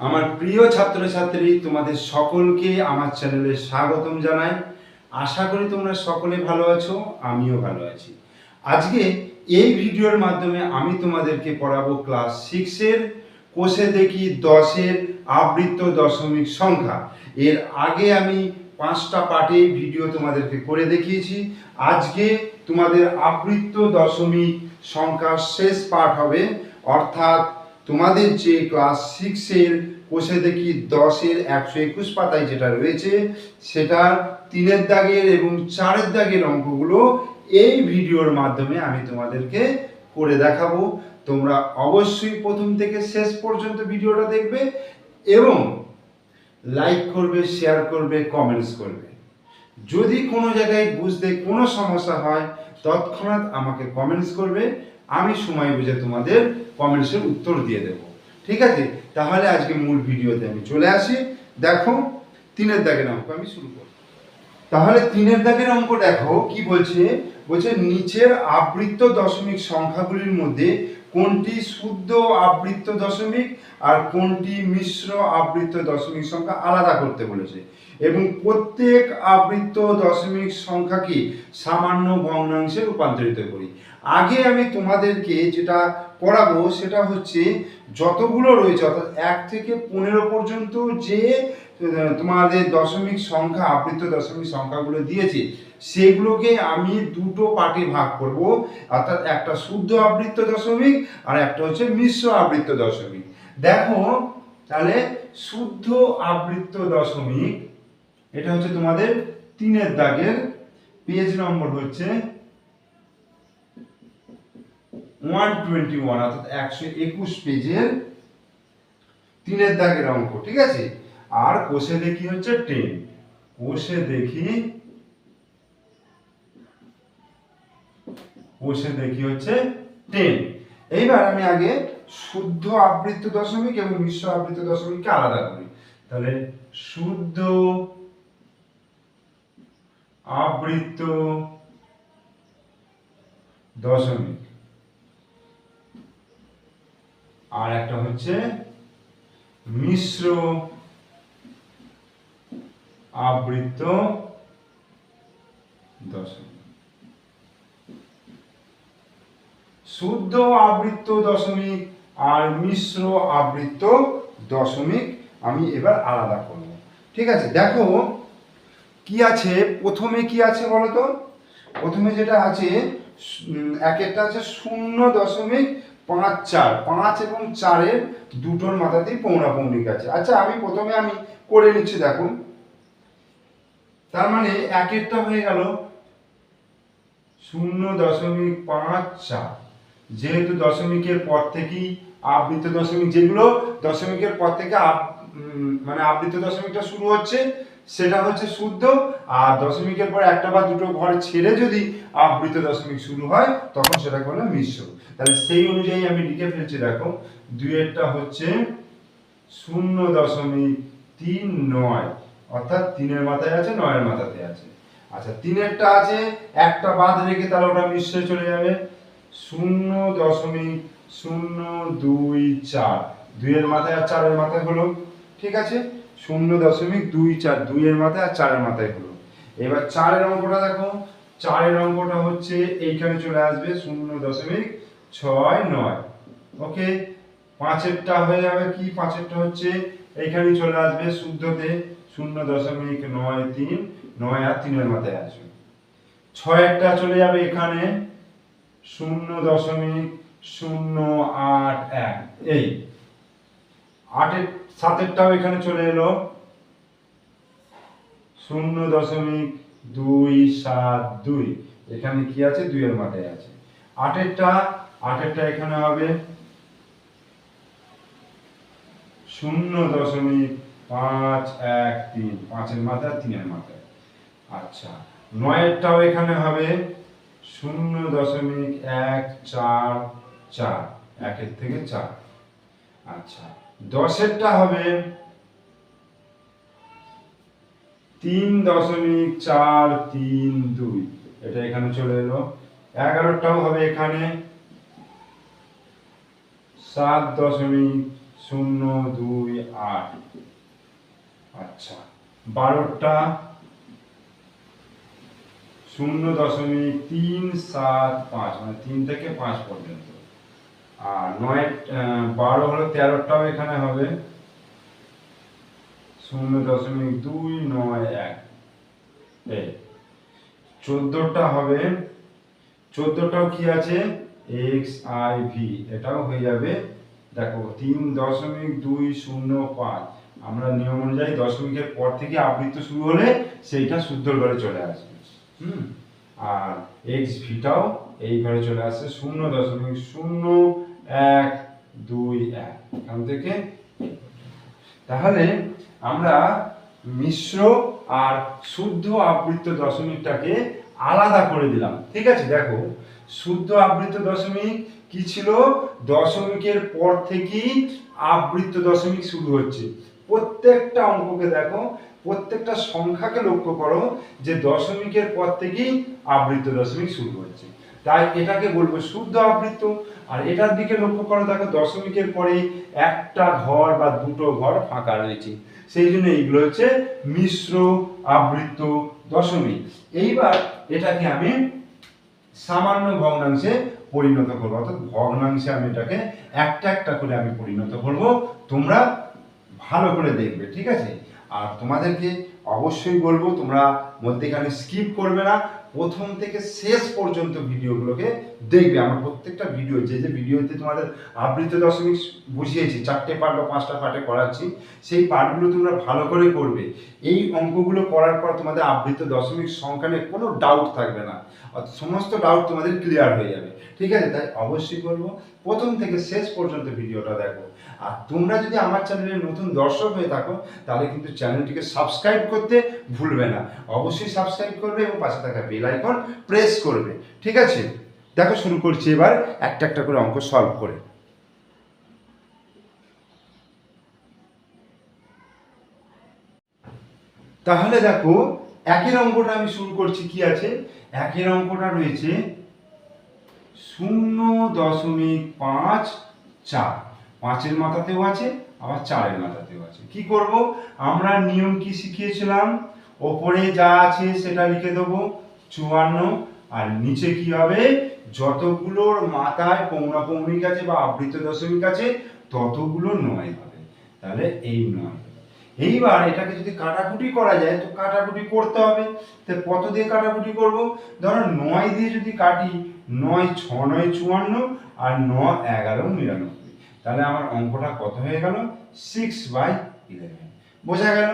আমার প্রিয় ছাত্রছাত্রী, তোমাদের সকলকে আমার চ্যানেলে স্বাগতম জানাই। আশা করি তোমরা সকলে ভালো আছো, আমিও ভালো আছি। আজকে এই ভিডিওর মাধ্যমে আমি তোমাদেরকে পড়াবো ক্লাস সিক্সের কোষে দেখি দশের আবৃত্ত দশমিক সংখ্যা। এর আগে আমি পাঁচটা পার্টে ভিডিও তোমাদেরকে করে দেখিয়েছি। আজকে তোমাদের আবৃত্ত দশমিক সংখ্যার শেষ পাঠ হবে, অর্থাৎ তোমাদের যে ক্লাস সিক্সের কোষে দেখি দশের একশো একুশ পাতায় যেটা রয়েছে সেটা তিনের দাগের এবং চারের দাগের অঙ্কগুলো এই ভিডিওর মাধ্যমে আমি তোমাদেরকে করে দেখাবো। তোমরা অবশ্যই প্রথম থেকে শেষ পর্যন্ত ভিডিওটা দেখবে এবং লাইক করবে শেয়ার করবে কমেন্টস করবে। যদি কোনো জায়গায় বুঝতে কোনো সমস্যা হয়, তৎক্ষণাৎ আমাকে কমেন্টস করবে, আমি সময় বুঝে তোমাদের কমেন্টসের উত্তর দিয়ে দেব। ঠিক আছে? তাহলে আজকে মূল ভিডিওতে আমি চলে আসি। দেখো, তিনের দাগের অঙ্ক আমি শুরু করি তাহলে তিনের দাগের অঙ্ক দেখো, কি বলছে? বলছে নিচের আবৃত্ত দশমিক সংখ্যাগুলির মধ্যে কোনটি শুদ্ধ আবৃত্ত দশমিক আর কোনটি মিশ্র আবৃত্ত দশমিক সংখ্যা আলাদা করতে বলেছে? এবং প্রত্যেক আবৃত্ত দশমিক সংখ্যাকে সামান্য ভগ্নাংশে রূপান্তরিত করি। আগে আমি তোমাদেরকে যেটা পড়াবো সেটা হচ্ছে যতগুলো রয়েছে, অর্থাৎ এক থেকে পনেরো পর্যন্ত যে তোমাদের দশমিক সংখ্যা, আবৃত্ত দশমিক সংখ্যাগুলো দিয়েছে, সেগুলোকে আমি দুটো পার্টে ভাগ করব। অর্থাৎ একটা শুদ্ধ আবৃত্ত দশমিক আর একটা হচ্ছে মিশ্র আবৃত্ত দশমিক। দেখো, তাহলে শুদ্ধ আবৃত্ত দশমিক, এটা হচ্ছে তোমাদের তিনের দাগের পেজ নম্বর হচ্ছে ওয়ান টোয়েন্টি ওয়ান অর্থাৎ একশো একুশ পেজের তিনের দাগের অঙ্ক, ঠিক আছে? আর দেখি হচ্ছে দেখি দেখি হচ্ছে এইবার আমি আগে শুদ্ধ আবৃত্ত দশমিক এবং মিশ্র আবৃত্ত দশমিককে আলাদা করি। তাহলে শুদ্ধ আবৃত্ত দশমিক আর একটা হচ্ছে মিশ্র আবৃত্ত দশমিক। শুদ্ধ আবৃত্ত দশমিক আর মিশ্র আবৃত্ত দশমিক আমি এবার আলাদা করব। ঠিক আছে, দেখো কি আছে, প্রথমে কি আছে বলো তো? প্রথমে যেটা আছে এক একটা আছে শূন্য দশমিক পাঁচ চার, পাঁচ এবং চারের দুটোর মাথাতেই পৌনা পৌনিক আছে। আচ্ছা আমি প্রথমে আমি করে নিচ্ছি, দেখুন। তার মানে একেরটা হয়ে গেল শূন্য দশমিক পাঁচ চার। যেহেতু দশমিকের পর থেকেই আবৃত্ত দশমিক, যেগুলো দশমিকের পর থেকে মানে আবৃত্ত দশমিকটা শুরু হচ্ছে সেটা হচ্ছে শুদ্ধ, আর দশমিকের পর একটা বা দুটো ঘর ছেড়ে যদি আবৃত দশমিক শুরু হয়, তখন সেটা হলো মিশ্র। তাহলে সেই অনুযায়ী আমি লিখে ফেলছি, দেখো দুয়েরটা হচ্ছে শূন্য দশমিক তিন নয়, অর্থাৎ তিনের মাথায় আছে, নয়ের মাথাতে আছে। আচ্ছা তিনেরটা আছে, একটা বাদ রেখে তাহলে ওটা মিশ্রে চলে যাবে। শূন্য দশমিক শূন্য দুই চার, দুইয়ের মাথায় আর চারের মাথায় হলো, ঠিক আছে? শূন্য দশমিক দুই চার, দুইয়ের মাথায় আর চারের মাথায় হলো এবার চারের অঙ্কটা দেখো। চারের অঙ্কটা হচ্ছে এইখানে চলে আসবে শূন্য দশমিক ছয় নয়। ওকে? পাঁচেরটা হয়ে যাবে কি? পাঁচেরটা হচ্ছে এইখানে চলে আসবে শুদ্ধতে শূন্য দশমিক নয় তিন, নয় আর তিনের মাথায় আসবে। ছয়েরটা চলে যাবে এখানে শূন্য দশমিক শূন্য আট এক। এই আটের সাতেরটাও এখানে চলে এলো। শূন্য দশমিক দুই সাত দুই। এখানে কি আছে? দুইয়ের মাথায় আছে। আটেরটা আটেরটা এখানে হবে। শূন্য দশমিক পাঁচ এক তিন, পাঁচের মাথায়, তিনের মাথায়। আচ্ছা নয়েরটাও এখানে হবে। শূন্য দশমিক এক চার চার, একের থেকে চার। আচ্ছা দশেরটা হবে তিন দশমিক চার তিন দুই। এটা এখানে চলে এলো। এগারোটাও হবে এখানে। সাত দশমিক শূন্য দুই আট। আচ্ছা বারোটা। শূন্য দশমিক তিন সাত পাঁচ মানে তিন থেকে পাঁচ পর্যন্ত। আর নয় বারো হলো তেরোটাও এখানে হবে। শূন্য দশমিক দুই নয় এক। চোদ্দোটা হবে। চোদ্দোটাও কি আছে? এক্স আই ভি এটাও হয়ে যাবে। দেখো, তিন দশমিক দুই শূন্য পাঁচ। আমরা নিয়ম অনুযায়ী দশমিকের পর থেকে আবৃত্ত শুরু হলে সেইটা শুদ্ধ ঘরে চলে আসবে। হুম? আর এক্স ভিটাও এই ঘরে চলে আসছে। শূন্য দশমিক শূন্য এক, দুই, এক। এখান থেকে। তাহলে আমরা মিশ্র আর শুদ্ধ আবৃত্ত দশমিকটাকে আলাদা করে দিলাম। ঠিক আছে? দেখো, শুদ্ধ আবৃত্ত দশমিক কি ছিল? দশমিকের পর থেকেই আবৃত্ত দশমিক শুরু হচ্ছে। প্রত্যেকটা অঙ্ককে দেখো প্রত্যেকটা সংখ্যাকে লক্ষ্য করো যে দশমিকের পর থেকেই আবৃত্ত দশমিক শুরু হচ্ছে। তাই এটাকে বলব শুদ্ধ আবৃত্ত। আর এটার দিকে লক্ষ্য করো, দেখো দশমিকের পরে একটা ঘর বা দুটো ঘর ফাঁকা রয়েছে। সেই জন্য এইগুলো হচ্ছে মিশ্র আবৃত্ত দশমিক। এইবার এটাকে আমি সামান্য ভগ্নাংশে পরিণত করব। অর্থাৎ ভগ্নাংশে আমি এটাকে একটা একটা করে আমি পরিণত করব। তোমরা ভালো করে দেখবে, ঠিক আছে? আর তোমাদেরকে অবশ্যই বলব, তোমরা মধ্যেখানে স্কিপ করবে না। প্রথম থেকে শেষ পর্যন্ত ভিডিওগুলোকে দেখবে। আমার প্রত্যেকটা ভিডিও যে যে ভিডিওতে তোমাদের আবৃত্ত দশমিক বুঝিয়েছি, চারটে পার্ট বা পাঁচটা পার্টে করাচ্ছি, সেই পার্টগুলো তোমরা ভালো করে করবে। এই অঙ্কগুলো করার পর তোমাদের আবৃত্ত দশমিক সংখ্যা নিয়ে কোনো ডাউট থাকবে না। সমস্ত ডাউট তোমাদের ক্লিয়ার হয়ে যাবে। ঠিক আছে? তাই অবশ্যই বলব, প্রথম থেকে শেষ পর্যন্ত ভিডিওটা দেখো। আর তোমরা যদি আমার চ্যানেলের নতুন দর্শক হয়ে থাকো, তাহলে কিন্তু চ্যানেলটিকে সাবস্ক্রাইব করতে ভুলবে না। অবশ্যই সাবস্ক্রাইব করবে এবং পাশে থাকা বেল আইকন প্রেস করবে। ঠিক আছে? দেখো, শুরু করছি এবার একটা একটা করে অঙ্ক সলভ করে। তাহলে দেখো, একের অঙ্কটা আমি শুরু করছি, কি আছে? একের অঙ্কটা রয়েছে শূন্য দশমিক পাঁচ চার। পাঁচের মাথাতেও আছে, আবার চারের মাথাতেও আছে। কি করব? আমরা নিয়ম কি শিখিয়েছিলাম? ওপরে যা আছে সেটা লিখে দেবো, চুয়ান্ন। আর নিচে কি হবে? যতগুলোর মাথায় পৌনা পৌনিক আছে বা আবৃত দশমিক আছে, ততগুলো নয় হবে। তাহলে এই নয় এইবার এটাকে যদি কাটাকুটি করা যায়, তো কাটাকুটি করতে হবে। তো কত দিয়ে কাটাকুটি করব? ধরো নয় দিয়ে যদি কাটি, নয় ছ, নয় চুয়ান্ন, আর ন এগারো নিরানব্বই। তাহলে আমার অঙ্কটা কত হয়ে গেল? সিক্স বাই ইলেভেন বোঝা গেল?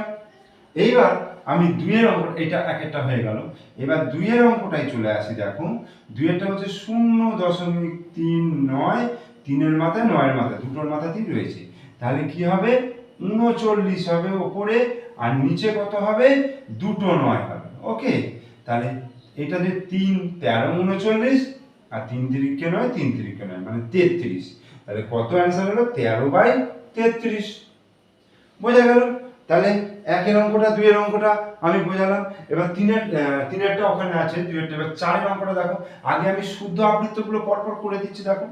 এইবার আমি দুইয়ের অঙ্ক, এটা এক একটা হয়ে গেল। এবার দুইয়ের অঙ্কটাই চলে আসি, দেখুন। দুইয়েরটা হচ্ছে শূন্য দশমিক তিন নয়, তিনের মাথায় নয়ের মাথায়, দুটোর মাথাতেই রয়েছে। তাহলে কি হবে? উনচল্লিশ হবে ওপরে, আর নিচে কত হবে? দুটো নয় হবে। ওকে? তাহলে এটা যে তিন, তেরো উনচল্লিশ, আর তিন তিরিখে নয়, তিন তিরিখে নয় মানে তেত্রিশ। তাহলে কত অ্যান্সার হলো? তেরো বাই তেত্রিশ। বোঝা গেল? তাহলে একের অঙ্কটা, দুইয়ের অঙ্কটা আমি বোঝালাম। এবার তিনের তিনেরটা ওখানে আছে, দুইয়েরটা। এবার চারের অঙ্কটা দেখো। আগে আমি শুদ্ধ আবৃত্তগুলো পরপর করে দিচ্ছি, দেখো।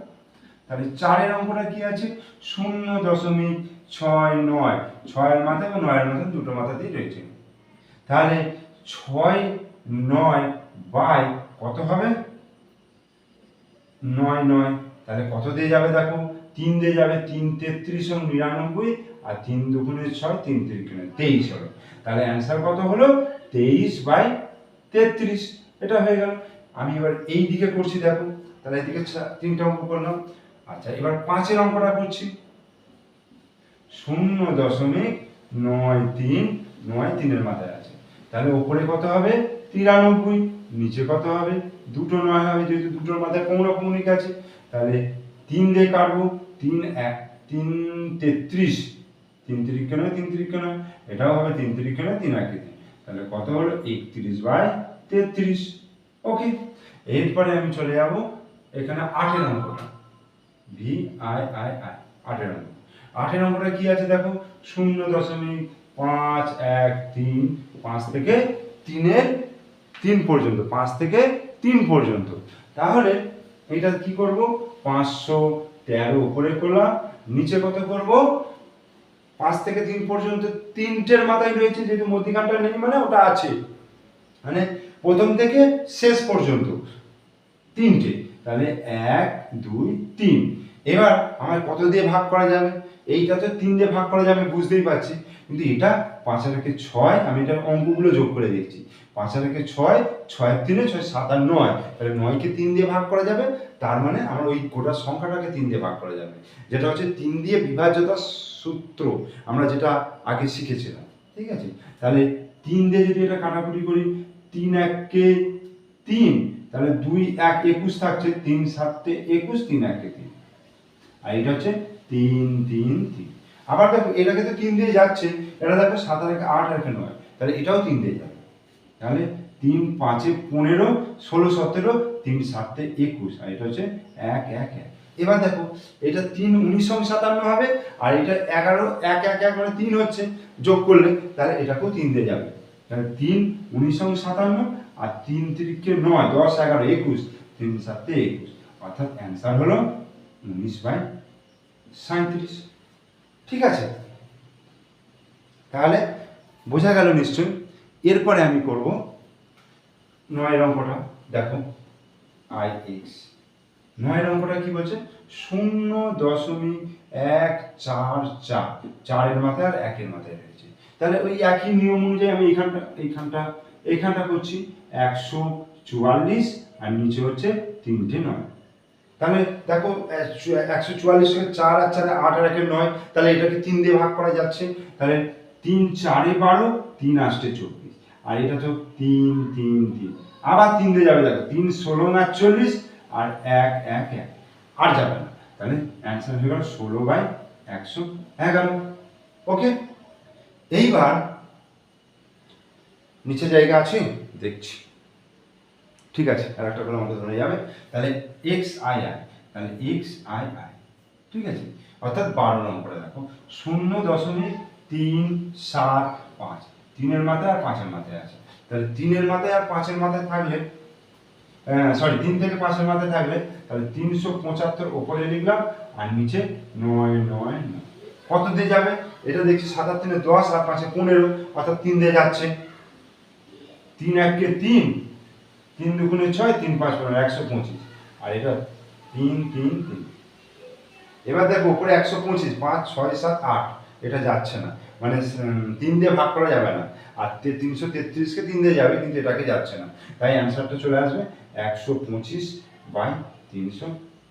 তাহলে চারের অঙ্কটা কি আছে? শূন্য দশমিক ছয় নয়। ছয়ের মাথায় এবং নয়ের মাথায় দুটো মাথাতেই রয়েছে। তাহলে ছয় নয় বাই কত হবে? নয় নয়। তাহলে কত দিয়ে যাবে দেখো? তিন দিয়ে যাবে তিন তেত্রিশ ও নিরানব্বই, আর তিন দুগুণে ছয়, তিন তিরিশ তেইশ হলো তাহলে অ্যান্সার কত হলো? তেইশ বাই তেত্রিশ। এটা হয়ে গেল। আমি এবার এই দিকে করছি, দেখো। তাহলে এদিকে তিনটা অঙ্ক করলাম। আচ্ছা এবার পাঁচের অঙ্কটা করছি। শূন্য দশমিক নয় তিন, নয় তিনের মাথায় আছে। তাহলে ওপরে কত হবে? তিরানব্বই। নিচে কত হবে? দুটো নয় হবে, যেহেতু দুটোর মাথায় পৌনা পৌনিক আছে। তাহলে তিন দিয়ে কাটবো, তিন এক, তিন তেত্রিশ। তিন তিরিখে নয়, তিন তিরিখে নয়, এটাও হবে তিন তিরিখে নয়, তিন একে তিন। তাহলে কত হলো? একত্রিশ বাই তেত্রিশ। ওকে, এরপরে আমি চলে যাব এখানে আটের অঙ্কটা। ভি আই আই আই আটের অঙ্ক। আটের অঙ্কটা কি আছে দেখো? শূন্য দশমিক পাঁচ, এক, তিন, পাঁচ থেকে তিনের তিন পর্যন্ত, পাঁচ থেকে তিন পর্যন্ত। তাহলে এটা কি করব? পাঁচশো তেরো উপরে করলাম, নিচে কত করব? পাঁচ থেকে তিন পর্যন্ত তিনটের মাথায় রয়েছে, যেহেতু মধ্যিখানটা নেই মানে ওটা আছে। মানে প্রথম থেকে শেষ পর্যন্ত, তিনটে। তাহলে এক, দুই, তিন। এবার আমার কত দিয়ে ভাগ করা যাবে? এইটা তো তিন দিয়ে ভাগ করা যাবে বুঝতেই পারছি। কিন্তু এটা পাঁচ একে ছয়, আমি এটার অঙ্কগুলো যোগ করে দেখছি। পাঁচ আর একে ছয় ছয়ের তিনে ছয়, সাত আর নয়। তাহলে নয়কে তিন দিয়ে ভাগ করা যাবে, তার মানে আমার ওই গোটা সংখ্যাটাকে তিন দিয়ে ভাগ করা যাবে। যেটা হচ্ছে তিন দিয়ে বিভাজ্যতা সূত্র, আমরা যেটা আগে শিখেছিলাম, ঠিক আছে? তাহলে তিন দিয়ে যদি এটা কাটাকুটি করি, তিন এককে তিন, তাহলে দুই এক একুশ থাকছে, তিন সাতে একুশ, তিন একে তিন। আর এটা হচ্ছে তিন তিন তিন। আবার দেখো, এটাকে তো তিন দিয়ে যাচ্ছে, এটা দেখো সাত আর একে আট আর নয়, তাহলে এটাও তিন দিয়ে যাবে তাহলে তিন পাঁচে পনেরো, ষোলো, সতেরো, তিন সাতে একুশ, আর এটা হচ্ছে এক এক এক। এবার দেখো, এটা তিন উনিশ সঙ্গে সাতান্ন হবে, আর এটা এগারো, এক এক এক মানে তিন হচ্ছে, যোগ করলে তাহলে এটাকেও তিন দিয়ে যাবে। তাহলে তিন উনিশ সঙ্গে সাতান্ন, আর তিন তিরিখে নয়, দশ, এগারো, একুশ, তিন সাতে একুশ। অর্থাৎ অ্যান্সার হলো উনিশ বাই সাঁত্রিশ ঠিক আছে? তাহলে বোঝা গেল নিশ্চয়ই। এরপরে আমি করব নয় অঙ্কটা দেখো আই এক্স নয়ের অঙ্কটা কি বলছে? শূন্য দশমিক এক চার চার। চারের মাথায় আর একের মাথায় রয়েছে। তাহলে ওই একই নিয়ম অনুযায়ী আমি এইখানটা এইখানটা এইখানটা করছি। একশো চুয়াল্লিশ আর নিচে হচ্ছে তিনটে নয়। তাহলে দেখো, একশো চুয়াল্লিশ থেকে চার আর চারে আট আর একের নয়, তাহলে এটাকে তিন দিয়ে ভাগ করা যাচ্ছে। তাহলে তিন চারে বারো, তিন আষ্টে চব্বিশ আর এটা তো তিন তিন তিন। আবার তিন দিয়ে যাবে, দেখো, তিন, ষোলো না চল্লিশ, আর এক এক এক। আর যাবে না। তাহলে অ্যান্সার হয়ে গেল ষোলো বাই একশো এগারো। ওকে এইবার নিচে জায়গা আছে? দেখছি। ঠিক আছে, আর একটা করে আমাকে ধরে যাবে। তাহলে এক্স আই আই তাহলে এক্স আই আই ঠিক আছে? অর্থাৎ বারো নম্বরে দেখো, শূন্য দশমিক তিন সাত পাঁচ। তিনের মাথায় আর পাঁচের মাথায় আছে। তাহলে তিনের মাথায় আর পাঁচের মাথায় থাকলে সরি তিন থেকে পাঁচের মাথায় থাকলে, তাহলে তিনশো পঁচাত্তর ওপরে লিখলাম, আর নিচে নয় নয় নয়। কত দিয়ে যাবে? এটা দেখছি সাত আর তিনে দশ, আর পাঁচে পনেরো, অর্থাৎ তিন দিয়ে যাচ্ছে। তিন এককে তিন তিন দুগুণে ছয়, তিন পাঁচ পনেরো, একশো পঁচিশ। আর এটা তিন তিন তিন। এবার দেখো, উপরে একশো পঁচিশ, পাঁচ, ছয়, সাত, আট। এটা যাচ্ছে না। মানে তিন দিয়ে ভাগ করা যাবে না। আর তিনশো তেত্রিশকে তিন দিয়ে যাবে, কিন্তু এটাকে যাচ্ছে না। তাই অ্যান্সারটা চলে আসবে একশো পঁচিশ বাই তিনশো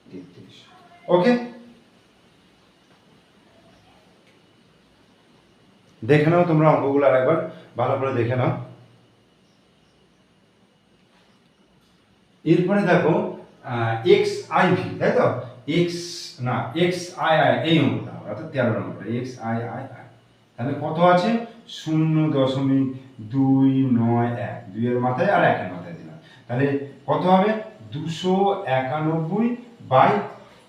তেত্রিশ। ওকে? দেখে নাও তোমরা অঙ্কগুলো আর একবার ভালো করে দেখে নাও। এরপরে দেখো এক্স আই ভি তাই তো? এক্স না এক্স আই আই এই অঙ্কটা অর্থাৎ তেরো number X I I I তাহলে কত আছে? শূন্য দশমিক দুই নয় এক। দুইয়ের মাথায় আর একের মাথায় দিলাম। তাহলে কত হবে? দুশো একানব্বই বাই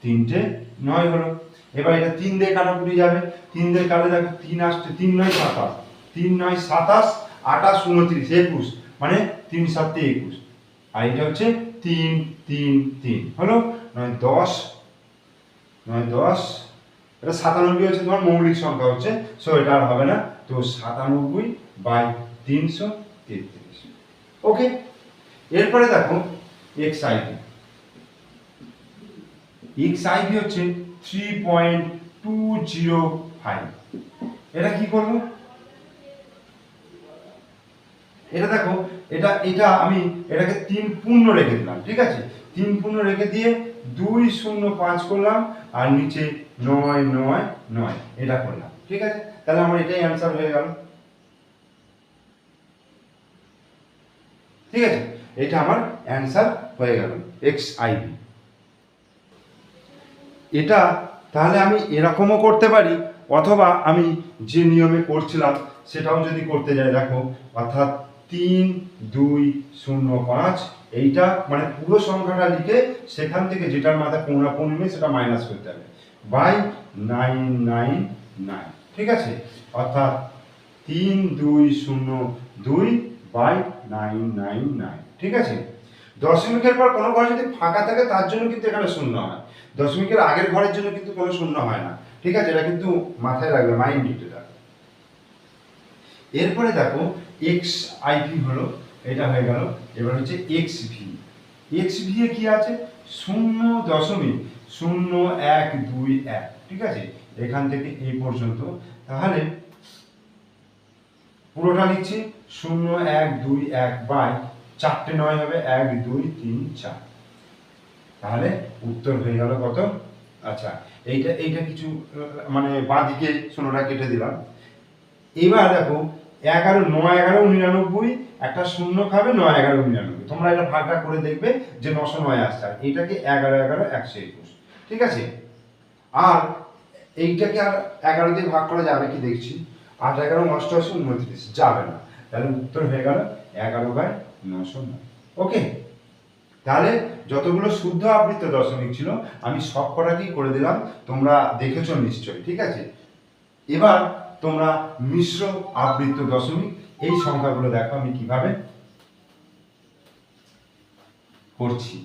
তিনটে নয় হলো। এবার এটা তিন দিয়ে কাটাকুটি যাবে। তিন দিয়ে কাটলে দেখো তিন আসছে, তিন নয় সাতাশ। তিন নয় সাতাশ, আঠাশ উনত্রিশ, একুশ। মানে তিন সাতে একুশ। আর এটা হচ্ছে তিন তিন তিন। হলো? নয় দশ নয় দশ। এটা সাতানব্বই হচ্ছে তোমার মৌলিক সংখ্যা হচ্ছে সো এটা আর হবে না। তো সাতানব্বই বাই তিনশো তেত্রিশ। ওকে এরপরে দেখো X I V X I V হচ্ছে three point two zero five এটা কি করব? এটা দেখো, এটা এটা আমি এটাকে তিন পূর্ণ রেখে দিলাম, ঠিক আছে? তিন পূর্ণ রেখে দিয়ে দুই শূন্য পাঁচ করলাম আর নিচে নয় নয় নয়। এটা করলাম। ঠিক আছে? তাহলে আমার এটাই অ্যান্সার হয়ে গেল। ঠিক আছে? এটা আমার অ্যান্সার হয়ে গেল এক্স আইভি এটা তাহলে আমি এরকমও করতে পারি, অথবা আমি যে নিয়মে করছিলাম সেটাও যদি করতে যাই, দেখো, অর্থাৎ তিন, দুই, শূন্য, পাঁচ এইটা মানে পুরো সংখ্যাটা লিখে সেখান থেকে যেটার মাথায় পৌনা পৌনে সেটা মাইনাস করতে হবে। বাই নাইন নাইন নাইন ঠিক আছে? অর্থাৎ তিন, দুই, শূন্য, দুই বাই নাইন নাইন নাইন ঠিক আছে? দশমিকের পর কোনো ঘরে যদি ফাঁকা থাকে তার জন্য কিন্তু এখানে শূন্য হয়। দশমিকের আগের ঘরের জন্য কিন্তু কোনো শূন্য হয় না। ঠিক আছে? এটা কিন্তু মাথায় রাখবে মাইন্ড এটা। এরপরে দেখো এক্স আইপি হলো এটা হয়ে গেল। এবার হচ্ছে এক্স ভি এক্স ভি এ কি আছে? শূন্য দশমিক শূন্য এক দুই এক, ঠিক আছে? এখান থেকে এই পর্যন্ত। তাহলে পুরোটা লিখছি, শূন্য এক দুই এক বাই চারটে নয় হবে এক দুই তিন চার। তাহলে উত্তর হয়ে গেল কত? আচ্ছা এইটা এইটা কিছু মানে বাঁদিকে শূন্যটা কেটে দিলাম। এবার দেখো এগারো, নয় এগারো নিরানব্বই একটা শূন্য খাবে, নয় এগারো নিরানব্বই তোমরা এটা ভাগটা করে দেখবে যে নশো নয় আসছে, আর এইটাকে এগারো এগারো, একশো একুশ। ঠিক আছে? আর এইটাকে আর এগারো দিয়ে ভাগ করা যাবে কি দেখছি? আট, এগারো নষ্ট অষ্টআশি, উনত্রিশ। যাবে না। তাহলে উত্তর হয়ে গেল এগারো বাই নশো নয়। ওকে? তাহলে যতগুলো শুদ্ধ আবৃত্ত দশমিক ছিল, আমি সব কটাকেই করে দিলাম। তোমরা দেখেছ নিশ্চয়ই। ঠিক আছে? এবার তোমরা মিশ্র আবৃত্ত দশমিক, এই সংখ্যাগুলো দেখো আমি কীভাবে করছি।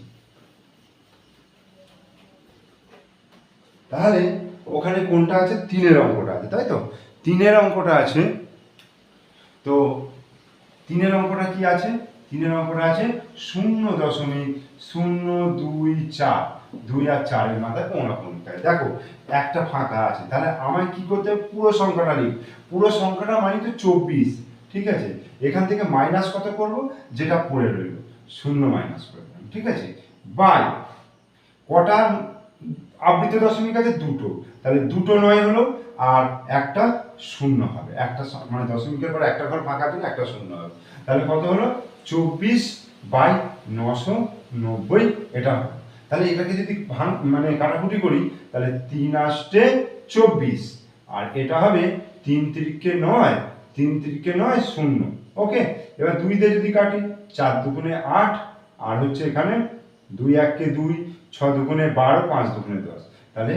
তাহলে ওখানে কোনটা আছে? তিনের অঙ্কটা আছে, তাই তো? তিনের অঙ্কটা আছে, তো তিনের অঙ্কটা কি আছে? তিনের অঙ্কটা আছে শূন্য দশমিক শূন্য দুই চার। দুই আর চারের মাথায় পৌনা পৌনিকায় দেখো, একটা ফাঁকা আছে। তাহলে আমায় কি করতে হবে? পুরো সংখ্যাটা লিখ পুরো সংখ্যাটা মানে তো চব্বিশ, ঠিক আছে? এখান থেকে মাইনাস কত করব? যেটা পড়ে রইল। শূন্য মাইনাস করে ঠিক আছে? বাই কটা আবৃত দশমিক আছে? দুটো। তাহলে দুটো নয় হলো, আর একটা শূন্য হবে। একটা মানে দশমিকের পর একটা ঘর ফাঁকা দিলে একটা শূন্য হবে। তাহলে কত হলো? চব্বিশ বাই নশো নব্বই, এটা হবে। তাহলে এটাকে যদি ভাঙ মানে কাটাকুটি করি, তাহলে তিন আসতে চব্বিশ। আর এটা হবে তিন তিরিকে নয়, তিন তিরিকে নয় শূন্য। ওকে? এবার দুই দিয়ে যদি কাটি, চার দুগুণে আট, আর হচ্ছে এখানে দুই এককে দুই ছ দুগুণে বারো, পাঁচ দুগুণে দশ। তাহলে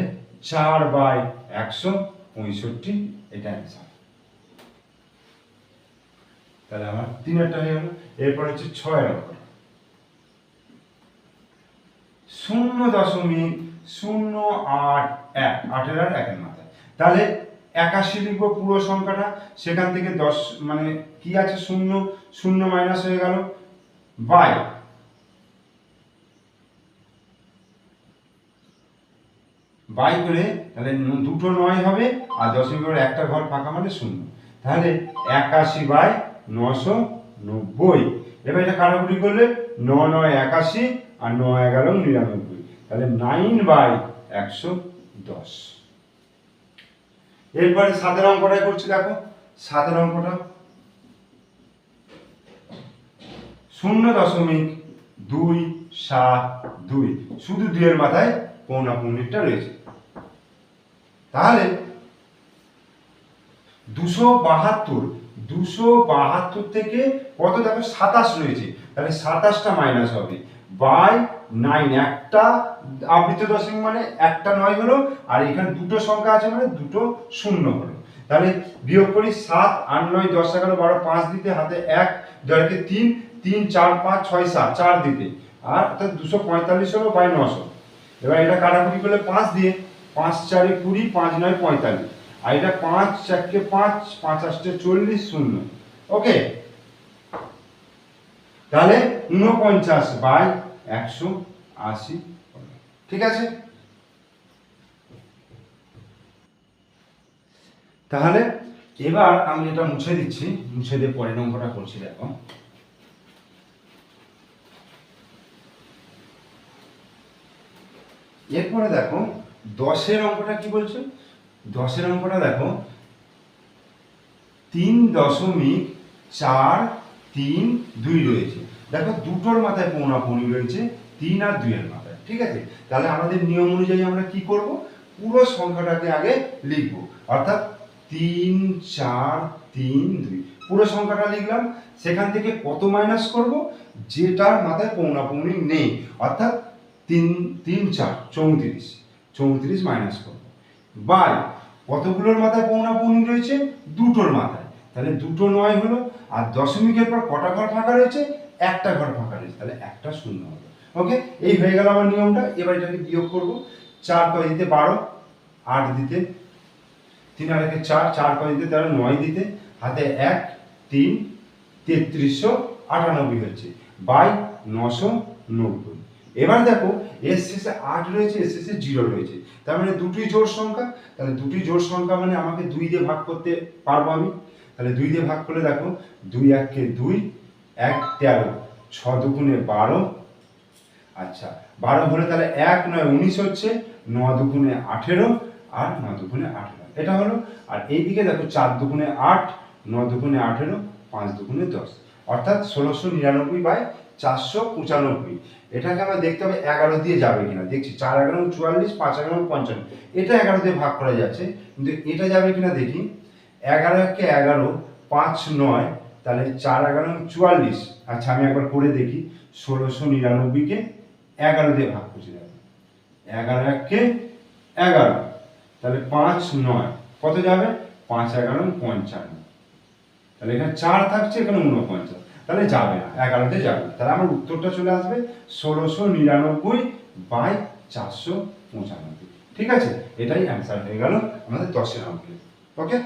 চার বাই একশো পঁয়ষট্টি, এটা অ্যান্সার তাহলে আমার তিন তিনেরটা হয়ে গেল, এরপর হচ্ছে ছয় অঙ্ক। শূন্য দশমিক শূন্য আট এক আটের আর একের মাথায়। তাহলে একাশি লিখব পুরো সংখ্যাটা, সেখান থেকে দশ মানে কি আছে? শূন্য শূন্য মাইনাস হয়ে গেল বাই। বাই করে তাহলে দুটো নয় হবে, আর দশমিকের একটা ঘর ফাঁকা মানে শূন্য। তাহলে একাশি বাই নশো নব্বই। এবার এটা কাটাকুটি করলে? ন নয় একাশি আর ন এগারো নিরানব্বই। তাহলে নাইন বাই একশো দশ। এরপরে সাতের অঙ্কটাই করছি, দেখো। সাতের অঙ্কটা শূন্য দশমিক দুই সাত দুই। শুধু দুইয়ের মাথায় পৌনা পৌনিকটা রয়েছে। তাহলে দুশো বাহাত্তর দুশো বাহাত্তর থেকে কত দেখো? সাতাশ রয়েছে। তাহলে সাতাশটা মাইনাস হবে। বাই নাইন একটা আবৃত দশমিক মানে একটা নয় হলো, আর এখানে দুটো সংখ্যা আছে মানে দুটো শূন্য হলো। তাহলে বিয়োগ করি সাত, আট, নয়, দশ, এগারো, বারো, পাঁচ দিতে, হাতে এক দরকে তিন তিন, চার, পাঁচ, ছয়, সাত, চার দিতে। আর অর্থাৎ দুশো পঁয়তাল্লিশ হলো বাই নশো এবার এটা কাটাকুটি করলে পাঁচ দিয়ে পাঁচ চারে কুড়ি, পাঁচ নয়, পঁয়তাল্লিশ। আর এটা পাঁচ, চারকে পাঁচ পাঁচ আষ্টে চল্লিশ, শূন্য। ওকে তাহলে ঊনপঞ্চাশ বাই একশো আশি ঠিক আছে? তাহলে এবার আমি এটা মুছে দিচ্ছি, মুছে দিয়ে পরের নম্বরটা করছি, দেখো। এরপরে দেখো, দশের অঙ্কটা কি বলছে? দশের অঙ্কটা দেখো, তিন দশমিক চার তিন দুই রয়েছে। দেখো দুটোর মাথায় পৌনা পৌনি রয়েছে, তিন আর দুইয়ের মাথায়, ঠিক আছে? তাহলে আমাদের নিয়ম অনুযায়ী আমরা কি করব? পুরো সংখ্যাটাকে আগে লিখব। অর্থাৎ তিন, চার, তিন, দুই। পুরো সংখ্যাটা লিখলাম, সেখান থেকে কত মাইনাস করব? যেটার মাথায় পৌনা পৌনি নেই। অর্থাৎ তিন তিন, চার, চৌত্রিশ। চৌত্রিশ মাইনাস করব। বাই, কতগুলোর মাথায় পৌনা পৌনি রয়েছে? দুটোর মাথায়। তাহলে দুটো নয় হলো, আর দশমিকের পর কটা ঘর ফাঁকা রয়েছে? একটা ঘর ফাঁকা রয়েছে, তাহলে একটা শূন্য হবে। ওকে এই হয়ে গেল আমার নিয়মটা, এবার এটাকে বিয়োগ করব। চার কয় দিতে বারো, আট দিতে তিন আর একে চার চার কয় দিতে তাহলে নয় দিতে হাতে এক, তিন, তেত্রিশশো আটানব্বই হচ্ছে, বাই নশো নব্বই। এবার দেখো এর শেষে আট রয়েছে এর শেষে জিরো রয়েছে। তার মানে দুটি জোড় সংখ্যা, তাহলে দুটি জোড় সংখ্যা মানে আমাকে দুই দিয়ে ভাগ করতে পারব আমি। তাহলে দুই দিয়ে ভাগ করলে দেখো, দুই এককে দুই এক তেরো, ছ দুগুণে বারো। আচ্ছা বারো হলে তাহলে এক নয় উনিশ হচ্ছে ন দুগুণে আঠেরো আর ন দুগুণে আঠেরো। এটা হলো, আর এইদিকে দেখো চার দুগুণে আট, ন দুগুণে আঠেরো, পাঁচ দুগুণে দশ। অর্থাৎ ষোলোশো নিরানব্বই বাই চারশো পঁচানব্বই। এটাকে আমরা দেখতে হবে এগারো দিয়ে যাবে কিনা। দেখছি চার এগারো চুয়াল্লিশ, পাঁচ এগারো পঞ্চান্ন। এটা এগারো দিয়ে ভাগ করা যাচ্ছে, কিন্তু এটা যাবে কিনা দেখি। এগারো একে এগারো, পাঁচ নয় তাহলে চার এগারো চুয়াল্লিশ। আচ্ছা আমি একবার করে দেখি। ষোলোশো নিরানব্বইকে এগারো দিয়ে ভাগ করছি, দেখো। এগারো এককে এগারো। তাহলে পাঁচ নয়। কত যাবে? পাঁচ এগারো পঞ্চান্ন। তাহলে এখানে চার থাকছে, এখানে উনপঞ্চাশ তাহলে যাবে না এগারোতে যাবে তাহলে আমার উত্তরটা চলে আসবে ষোলোশো নিরানব্বই বাই চারশো পঁচানব্বই। ঠিক আছে? এটাই অ্যান্সার হয়ে গেল আমাদের দশের অঙ্কে। ওকে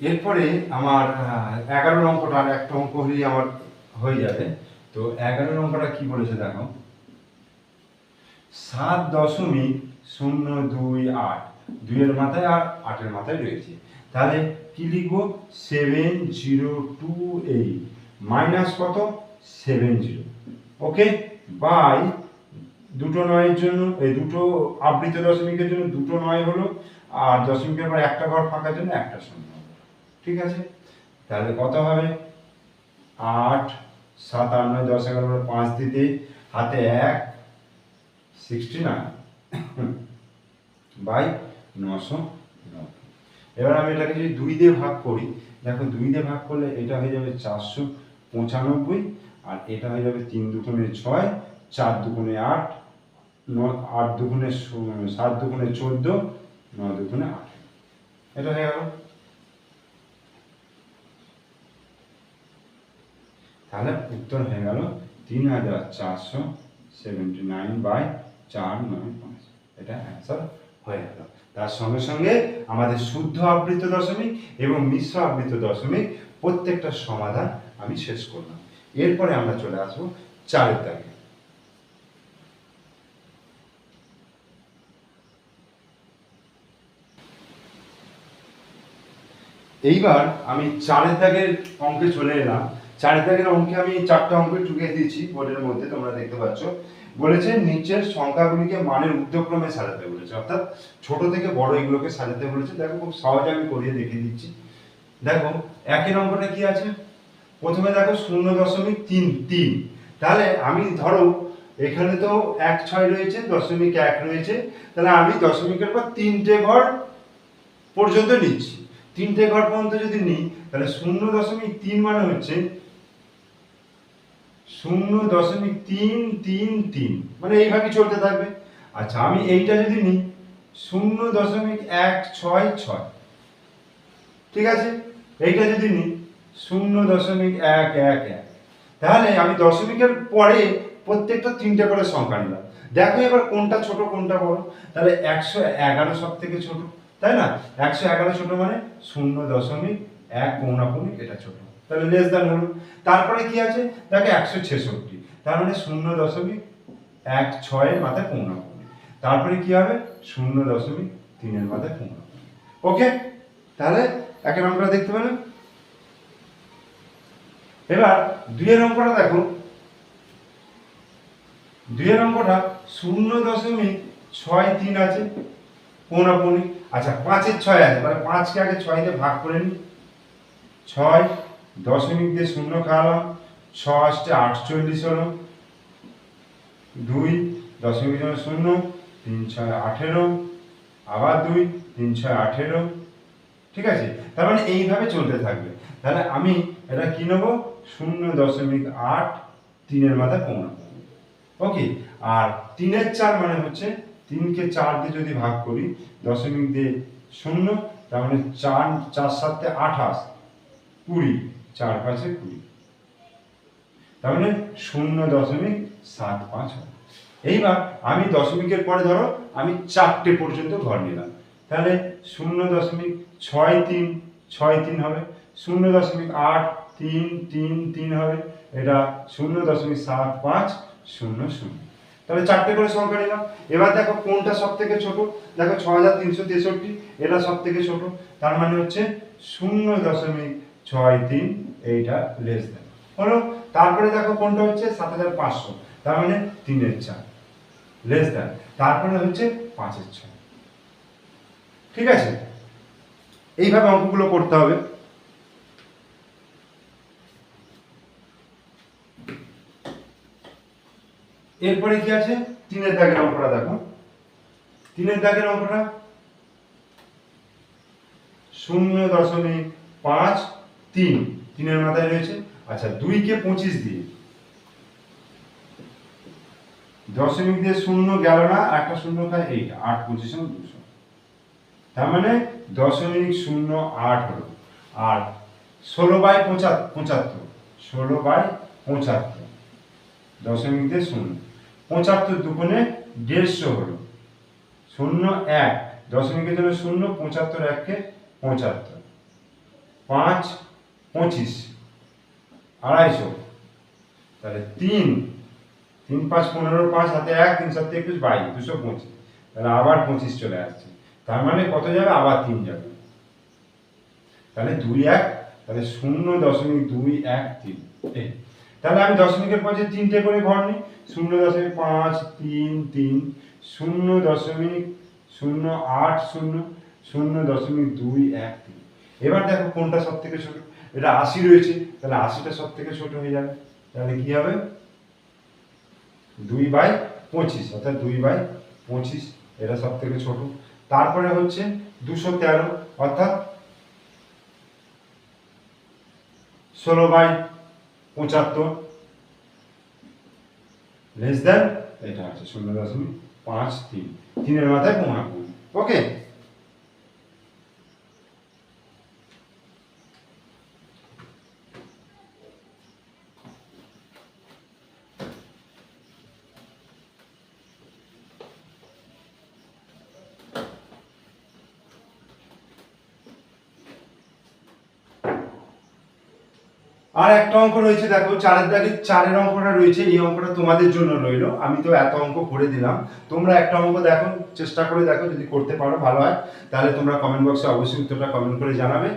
এরপরে আমার এগারো অঙ্কটা আর একটা অঙ্ক হলেই আমার হয়ে যাবে। তো এগারো অঙ্কটা কি বলেছে দেখো? সাত দশমিক শূন্য দুই আট। দুইয়ের মাথায় আর আটের মাথায় রয়েছে। তাহলে কি লিখব? Seven zero two eight. Minus কত? Seven zero. ওকে? বাই। দুটো নয়ের জন্য, এই দুটো আবৃত দশমিকের জন্য দুটো নয় হলো, আর দশমিকের পর একটা ঘর ফাঁকার জন্য একটা শূন্য। ঠিক আছে? তাহলে কত হবে? আট সাত আট নয় দশ এগারো বারো, পাঁচ দিতে হাতে এক সিক্সটি নাইন বাই নশো এবার আমি এটাকে যদি দুই দিয়ে ভাগ করি দেখো দুই দিয়ে ভাগ করলে এটা হয়ে যাবে চারশো পঁচানব্বই আর এটা হয়ে যাবে তিন দুগুণে ছয় চার দুগুণে আট ন আট দুগুণে সাত দুগুণে চোদ্দ ন দুগুণে আট এটা হয়ে গেল। তাহলে উত্তর হয়ে গেল তিন হাজার চারশো সেভেন্টি নাইন বাই চার নয় পাঁচ। এটা অ্যান্সার হয়ে গেল। তার সঙ্গে সঙ্গে আমাদের শুদ্ধ আবৃত দশমিক এবং মিশ্র আবৃত দশমিক প্রত্যেকটা সমাধান আমি শেষ করলাম। এরপরে আমরা চলে আসব চারের দাগে এইবার আমি চারের দাগের অঙ্কে চলে এলাম। চারের দাগের অঙ্কে আমি চারটা অঙ্ক টুকে দিয়েছি বোর্ডের মধ্যে, তোমরা দেখতে পাচ্ছ। বলেছে নিচের সংখ্যাগুলিকে মানের উদ্যক্রমে সাজাতে বলেছে। অর্থাৎ ছোট থেকে বড় এগুলোকে সাজাতে বলেছে। দেখো, খুব সহজে আমি করিয়ে দেখিয়ে দিচ্ছি। দেখো, একের অঙ্কটা কি আছে? প্রথমে দেখো শূন্য দশমিক তিন তিন। তাহলে আমি ধরো, এখানে তো এক, ছয় রয়েছে, দশমিক এক রয়েছে। তাহলে আমি দশমিকের পর তিনটে ঘর পর্যন্ত নিচ্ছি। তিনটে ঘর পর্যন্ত যদি নিই, তাহলে শূন্য দশমিক তিন মানে হচ্ছে শূন্য দশমিক তিন তিন তিন। মানে এইভাবে চলতে থাকবে। আচ্ছা আমি এইটা যদি নিই, শূন্য দশমিক এক ছয় ছয়। ঠিক আছে? এইটা যদি নিই, শূন্য দশমিক এক এক এক। তাহলে আমি দশমিকের পরে প্রত্যেকটা তিনটে করে সংখ্যা নিলাম। দেখো এবার কোনটা ছোট, কোনটা বড়। তাহলে একশো এগারো সব থেকে ছোট, তাই না? একশো এগারো ছোট মানে শূন্য দশমিক এক পৌনাপৌনিক এটা ছোট। তাহলে লেস দ্যান হলো। তারপরে কি আছে? দেখো একশো ছেষট্টি। তার মানে শূন্য দশমিক এক ছয়ের মাথায় পৌনাপৌনিক তারপরে কি হবে? শূন্য দশমিক তিনের মাথায় পৌনাপৌনিক ওকে তাহলে একের অঙ্কটা দেখতে পেলেন এবার দুইয়ের অঙ্কটা দেখো। দুইয়ের অঙ্কটা শূন্য দশমিক ছয় তিন আছে পৌনাপৌনি আচ্ছা পাঁচের ছয় আছে, তাহলে পাঁচকে আগে ছয় দিয়ে ভাগ করে নিই ছয় দশমিক দিয়ে শূন্য খাওয়ালাম ছ আসছে আটচল্লিশ হলো, দুই দশমিক জন্য শূন্য, তিন ছয় আঠেরো, আবার দুই, তিন ছয় আঠেরো, ঠিক আছে? তার মানে এইভাবে চলতে থাকবে। তাহলে আমি এটা কি নেব? শূন্য দশমিক আট তিনের মাথায় পৌঁনা ওকে? আর তিনের চার মানে হচ্ছে তিনকে চার দিয়ে যদি ভাগ করি, দশমিক দিয়ে শূন্য, তার মানে চার চার সাতে আঠাশ, কুড়ি। চার পাঁচে কুড়ি। তার মানে শূন্য দশমিক সাত পাঁচ হবে এইবার আমি দশমিকের পরে ধরো, আমি চারটে পর্যন্ত ঘর নিলাম। তাহলে শূন্য দশমিক ছয় তিন ছয় তিন হবে। শূন্য দশমিক আট তিন তিন তিন হবে। এটা শূন্য দশমিক সাত পাঁচ, শূন্য শূন্য। তাহলে চারটে করে সংখ্যা নিলাম। এবার দেখো কোনটা সব থেকে ছোট? দেখো ছ হাজার তিনশো তেষট্টি, এটা সব থেকে ছোট। তার মানে হচ্ছে শূন্য দশমিক ছয় তিন, এইটা লেস দেন হলো তারপরে দেখো কোনটা হচ্ছে? সাত হাজার পাঁচশো। তার মানে তিনের চার। লেস দেন তারপরে হচ্ছে পাঁচের ছয়। ঠিক আছে? এইভাবে অঙ্কগুলো করতে হবে। এরপরে কি আছে? তিনের দাগের অঙ্কটা দেখো। তিনের দাগের অঙ্কটা শূন্য দশমিক পাঁচ তিন, তিনের মাথায় রয়েছে। আচ্ছা দুইকে পঁচিশ দিয়ে। দশমিক দিয়ে শূন্য গেল না একটা শূন্য খায় এইটা, আট পঁচিশ দুশো। তার মানে দশমিক শূন্য আট হলো। আর ষোলো বাই পঁচাত্তর পঁচাত্তর, ষোলো বাই পঁচাত্তর, দশমিক দিয়ে শূন্য। পঁচাত্তর দুগুণে দেড়শো হলো। শূন্য এক, দশমিকের জন্য শূন্য, পঁচাত্তর এককে পঁচাত্তর। পাঁচ পঁচিশ, আড়াইশো। তাহলে তিন তিন পাঁচ পনেরো, পাঁচ হাতে এক, তিন সাত একুশ, বাইশ, দুশো পঁচিশ। তাহলে আবার পঁচিশ চলে আসছে। তার মানে কত যাবে? আবার তিন যাবে। তাহলে দুই এক, তাহলে শূন্য দশমিক দুই এক তিন। এই, তাহলে আমি দশমিকের পর যে তিনটে করে ঘর নিই, শূন্য দশমিক পাঁচ, তিন তিন, শূন্য দশমিক শূন্য আট, শূন্য শূন্য দশমিক দুই এক তিন। এবার দেখো কোনটা সব থেকে ছোট এটা আশি রয়েছে, তাহলে আশিটা সব থেকে ছোট হয়ে যাবে। তাহলে কি হবে? দুই বাই পঁচিশ, অর্থাৎ দুই বাই পঁচিশ, এটা সব থেকে ছোট। তারপরে হচ্ছে দুশো তেরো, অর্থাৎ ষোলো বাই পঁচাত্তর লেস দেন এটা আছে শূন্য দশমিক পাঁচ তিন। তিনের মাথায় করুন ওকে আর একটা অঙ্ক রয়েছে, দেখো, চারের দাগে চারের অঙ্কটা রয়েছে, এই অঙ্কটা তোমাদের জন্য রইল। আমি তো এত অঙ্ক করে দিলাম। তোমরা একটা অঙ্ক দেখো, চেষ্টা করে দেখো, যদি করতে পারো, ভালো হয়। তাহলে তোমরা কমেন্ট বক্সে অবশ্যই উত্তরটা কমেন্ট করে জানাবে।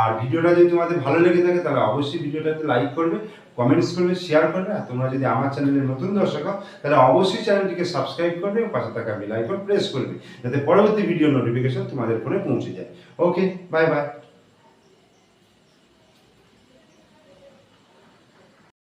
আর ভিডিওটা যদি তোমাদের ভালো লেগে থাকে, তাহলে অবশ্যই ভিডিওটাতে লাইক করবে কমেন্টস করবে শেয়ার করবে। আর তোমরা যদি আমার চ্যানেলের নতুন দর্শক হও, তাহলে অবশ্যই চ্যানেলটিকে সাবস্ক্রাইব করবে এবং পাশে থাকা বেল আইকন প্রেস করবে, যাতে পরবর্তী ভিডিও নোটিফিকেশন তোমাদের ফোনে পৌঁছে যায়। Okay bye bye